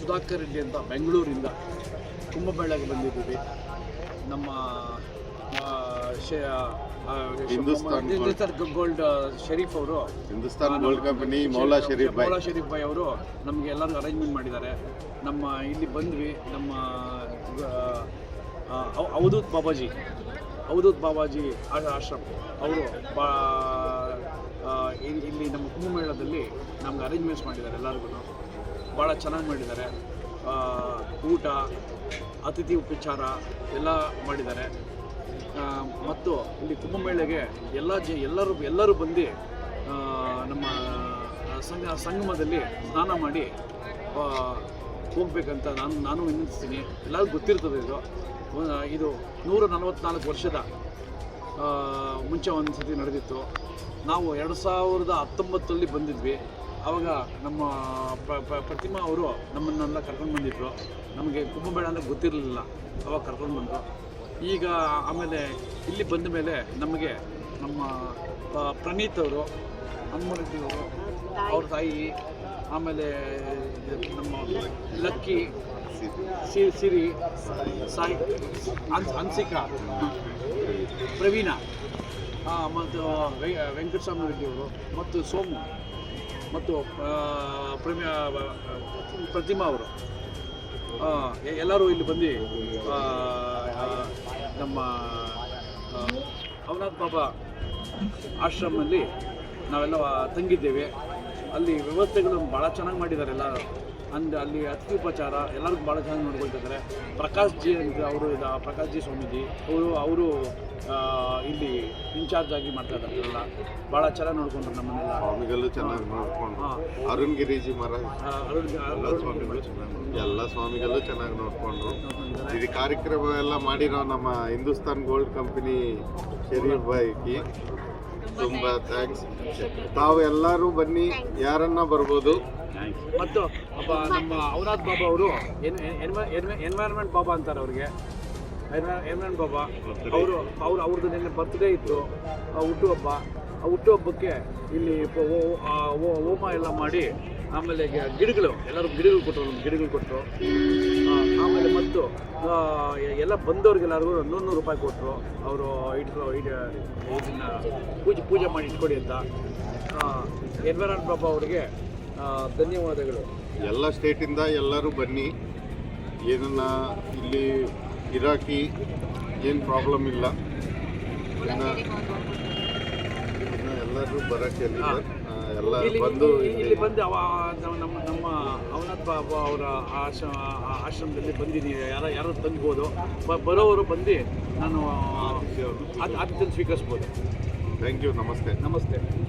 ಸುಧಾಕರ್ ರೆಡ್ಡಿ ಅಂತ ಬೆಂಗಳೂರಿಂದ ಕುಂಭಮೇಳಕ್ಕೆ ಬಂದಿದ್ದೀವಿ. ನಮ್ಮ ಶೇ- ಹಿಂದೂಸ್ತಾನ್ ಹಿಂದೂಸ್ತಾನ್ ಗೋಲ್ಡ್ ಶರೀಫ್ ಅವರು. ಹಿಂದೂಸ್ತಾನ್ ಗೋಲ್ಡ್ ಕಂಪನಿ ಮೌಲಾ ಶರೀಫ್ ಮೌಲಾ ಶರೀಫ್ ಭಾಯ್ ಅವರು ನಮಗೆ ಎಲ್ಲರೂ ಅರೇಂಜ್ಮೆಂಟ್ ಮಾಡಿದ್ದಾರೆ. ನಮ್ಮ ಇಲ್ಲಿ ಬಂದ್ವಿ ನಮ್ಮ ಅವ- ಅವಧೂತ್ ಬಾಬಾಜಿ ಅವಧೂತ್ ಬಾಬಾಜಿ ಆಶ್ರಮ. ಅವರು ಬಾ ಇಲ್ಲಿ ನಮ್ಮ ಕುಂಭಮೇಳದಲ್ಲಿ ನಮ್ಗೆ ಅರೇಂಜ್ಮೆಂಟ್ಸ್ ಮಾಡಿದ್ದಾರೆ ಎಲ್ಲರಿಗೂ ಭಾಳ ಚೆನ್ನಾಗಿ ಮಾಡಿದ್ದಾರೆ. ಊಟ, ಅತಿಥಿ ಉಪಚಾರ ಎಲ್ಲ ಮಾಡಿದ್ದಾರೆ. ಮತ್ತು ಇಲ್ಲಿ ಕುಂಭಮೇಳೆಗೆ ಎಲ್ಲ ಜ ಎಲ್ಲರೂ ಎಲ್ಲರೂ ಬಂದು ನಮ್ಮ ಸಂಗ ಸಂಗಮದಲ್ಲಿ ಸ್ನಾನ ಮಾಡಿ ಹೋಗ್ಬೇಕಂತ ನಾನು ನಾನು ವಿನಂತಿಸ್ತೀನಿ. ಎಲ್ಲರಿಗೂ ಗೊತ್ತಿರ್ತದೆ ಇದು. ಇದು ನೂರ ನಲವತ್ತ್ನಾಲ್ಕು ವರ್ಷದ ಮುಂಚೆ ಒಂದು ಸತಿ ನಡೆದಿತ್ತು. ನಾವು ಎರಡು ಸಾವಿರದ ಹತ್ತೊಂಬತ್ತರಲ್ಲಿ ಬಂದಿದ್ವಿ. ಆವಾಗ ನಮ್ಮ ಪ್ರ- ಪ್ರ- ಪ್ರತಿಮಾ ಅವರು ನಮ್ಮನ್ನೆಲ್ಲ ಕರ್ಕೊಂಡು ಬಂದಿದ್ರು. ನಮಗೆ ಕುಂಭಮೇಳ ಅಂದರೆ ಗೊತ್ತಿರಲಿಲ್ಲ. ಅವಾಗ ಕರ್ಕೊಂಡು ಬಂದರು. ಈಗ ಆಮೇಲೆ ಇಲ್ಲಿ ಬಂದ ಮೇಲೆ ನಮಗೆ ನಮ್ಮ ಪ್ರಣೀತ್ ಅವರು ಅವರು, ಅವ್ರ ತಾಯಿ, ಆಮೇಲೆ ನಮ್ಮ ಲಕ್ಕಿ ಸಿರಿ, ಸಾಯಿ, ಅನ್ಸ್, ಅನ್ಸಿಕಾ. ಪ್ರವೀಣ ಮತ್ತು ವೆಂಕಟಸ್ವಾಮಿ ರೆಡ್ಡಿಯವರು ಮತ್ತು ಸೋಮು, ಮತ್ತು ಪ್ರಮಿ ಪ್ರತಿಮಾ ಅವರು. ಎಲ್ಲರೂ ಇಲ್ಲಿ ಬಂದು ನಮ್ಮ ಅವನಾಥ್ ಬಾಬಾ ಆಶ್ರಮದಲ್ಲಿ ನಾವೆಲ್ಲ ತಂಗಿದ್ದೇವೆ. ಅಲ್ಲಿ ವ್ಯವಸ್ಥೆಗಳನ್ನು ಭಾಳ ಚೆನ್ನಾಗಿ ಮಾಡಿದ್ದಾರೆ ಎಲ್ಲ ಅಂದ್ ಅಲ್ಲಿ ಅತಿಥಿ ಉಪಚಾರ ಎಲ್ಲರಿಗೂ ಭಾಳ ಚೆನ್ನಾಗಿ ನೋಡ್ಕೊಳ್ತಿದ್ದಾರೆ. ಪ್ರಕಾಶ್ ಜಿ ಅಂತ ಅವರು ಇದ ಪ್ರಕಾಶ್ ಜಿ ಸ್ವಾಮೀಜಿ ಅವರು ಅವರು ಇಲ್ಲಿ ಇನ್ಚಾರ್ಜ್ ಆಗಿ ಮಾಡ್ತಾ ಇದ್ದಾರೆ ಎಲ್ಲ ಭಾಳ ಚೆನ್ನಾಗಿ ನೋಡ್ಕೊಂಡ್ರು ನಮ್ಮನ್ನೆಲ್ಲ. ಸ್ವಾಮಿಗಳು ಚೆನ್ನಾಗಿ ನೋಡ್ಕೊಂಡು ಅರುಣ್ ಗಿರಿಜಿ ಮಹಾರಾಜ್. ಅರುಣ್ ಎಲ್ಲ ಸ್ವಾಮಿಗಳು ಚೆನ್ನಾಗಿ ಎಲ್ಲ ಸ್ವಾಮಿಗಳು ಚೆನ್ನಾಗಿ ನೋಡ್ಕೊಂಡ್ರು. ಇದು ಕಾರ್ಯಕ್ರಮ ಎಲ್ಲ ಮಾಡಿರೋ ನಮ್ಮ ಹಿಂದೂಸ್ತಾನ್ ಗೋಲ್ಡ್ ಕಂಪನಿ ಶರೀಫ್ ಭಾಯ್ಗೆ ತುಂಬ ಥ್ಯಾಂಕ್ಸ್ ತಾವು ಎಲ್ಲರೂ ಬನ್ನಿ ಯಾರನ್ನ ಬರ್ಬೋದು. ಮತ್ತು ಒಬ್ಬ ನಮ್ಮ ಅವನಾಥ್ ಬಾಬಾ ಅವರು ಎನ್ವೈರ್ಮೆಂಟ್ ಬಾಬಾ ಅಂತಾರೆ ಅವ್ರಿಗೆ. ಎನ್ವೈರ್ಮೆಂಟ್ ಬಾಬಾ. ಅವರು ಅವ್ರು ಅವ್ರದ್ದು ನಿನ್ನೆ ಬರ್ತ್ಡೇ ಇತ್ತು. ಆ ಹುಟ್ಟುಹಬ್ಬ. ಆ ಹುಟ್ಟುಹಬ್ಬಕ್ಕೆ ಇಲ್ಲಿ ಹೋಮ ಎಲ್ಲ ಮಾಡಿ, ಆಮೇಲೆ ಗಿಡಗಳು ಎಲ್ಲರೂ ಗಿಡಗಳು ಕೊಟ್ಟರು ಗಿಡಗಳು ಕೊಟ್ಟರು. ಆಮೇಲೆ ಮತ್ತು ಎಲ್ಲ ಬಂದವ್ರಿಗೆಲ್ಲರಿಗೂ ನೂರು ನೂರು ರೂಪಾಯಿ ಕೊಟ್ಟರು. ಅವರು ಇಟ್ಕೊ ಇದು ಇದನ್ನ ಪೂಜೆ ಪೂಜೆ ಮಾಡಿ ಇಟ್ಕೊಡಿ ಅಂತ. ಎನ್ವೈರನ್ಮೆಂಟ್ ಬಾಬಾ ಅವರಿಗೆ ಧನ್ಯವಾದಗಳು. ಎಲ್ಲ ಸ್ಟೇಟಿಂದ ಎಲ್ಲರೂ ಬನ್ನಿ. ಏನನ್ನ ಇಲ್ಲಿ ಇರಾಕಿ ಏನು ಪ್ರಾಬ್ಲಮ್ ಇಲ್ಲ. ಎಲ್ಲರೂ ಬರಕ್ಕೆ. ಎಲ್ಲ ಬಂದು ಇಲ್ಲಿ- ಬಂದು ಅವ ನಮ್ಮ ನಮ್ಮ ಅವನಾಥ್ ಬಾಬಾ ಅವರ ಆಶ್ರಮ ಆಶ್ರಮದಲ್ಲಿ ಬಂದಿದ್ದೀವಿ ಯಾರ ಯಾರು ತಂಗ್ಬೋದು ಬರೋವರು ಬಂದು ನಾನು ಆತಿಥ್ಯ ಸ್ವೀಕರಿಸ್ಬೋದು. ಥ್ಯಾಂಕ್ ಯು ನಮಸ್ತೆ. ನಮಸ್ತೆ.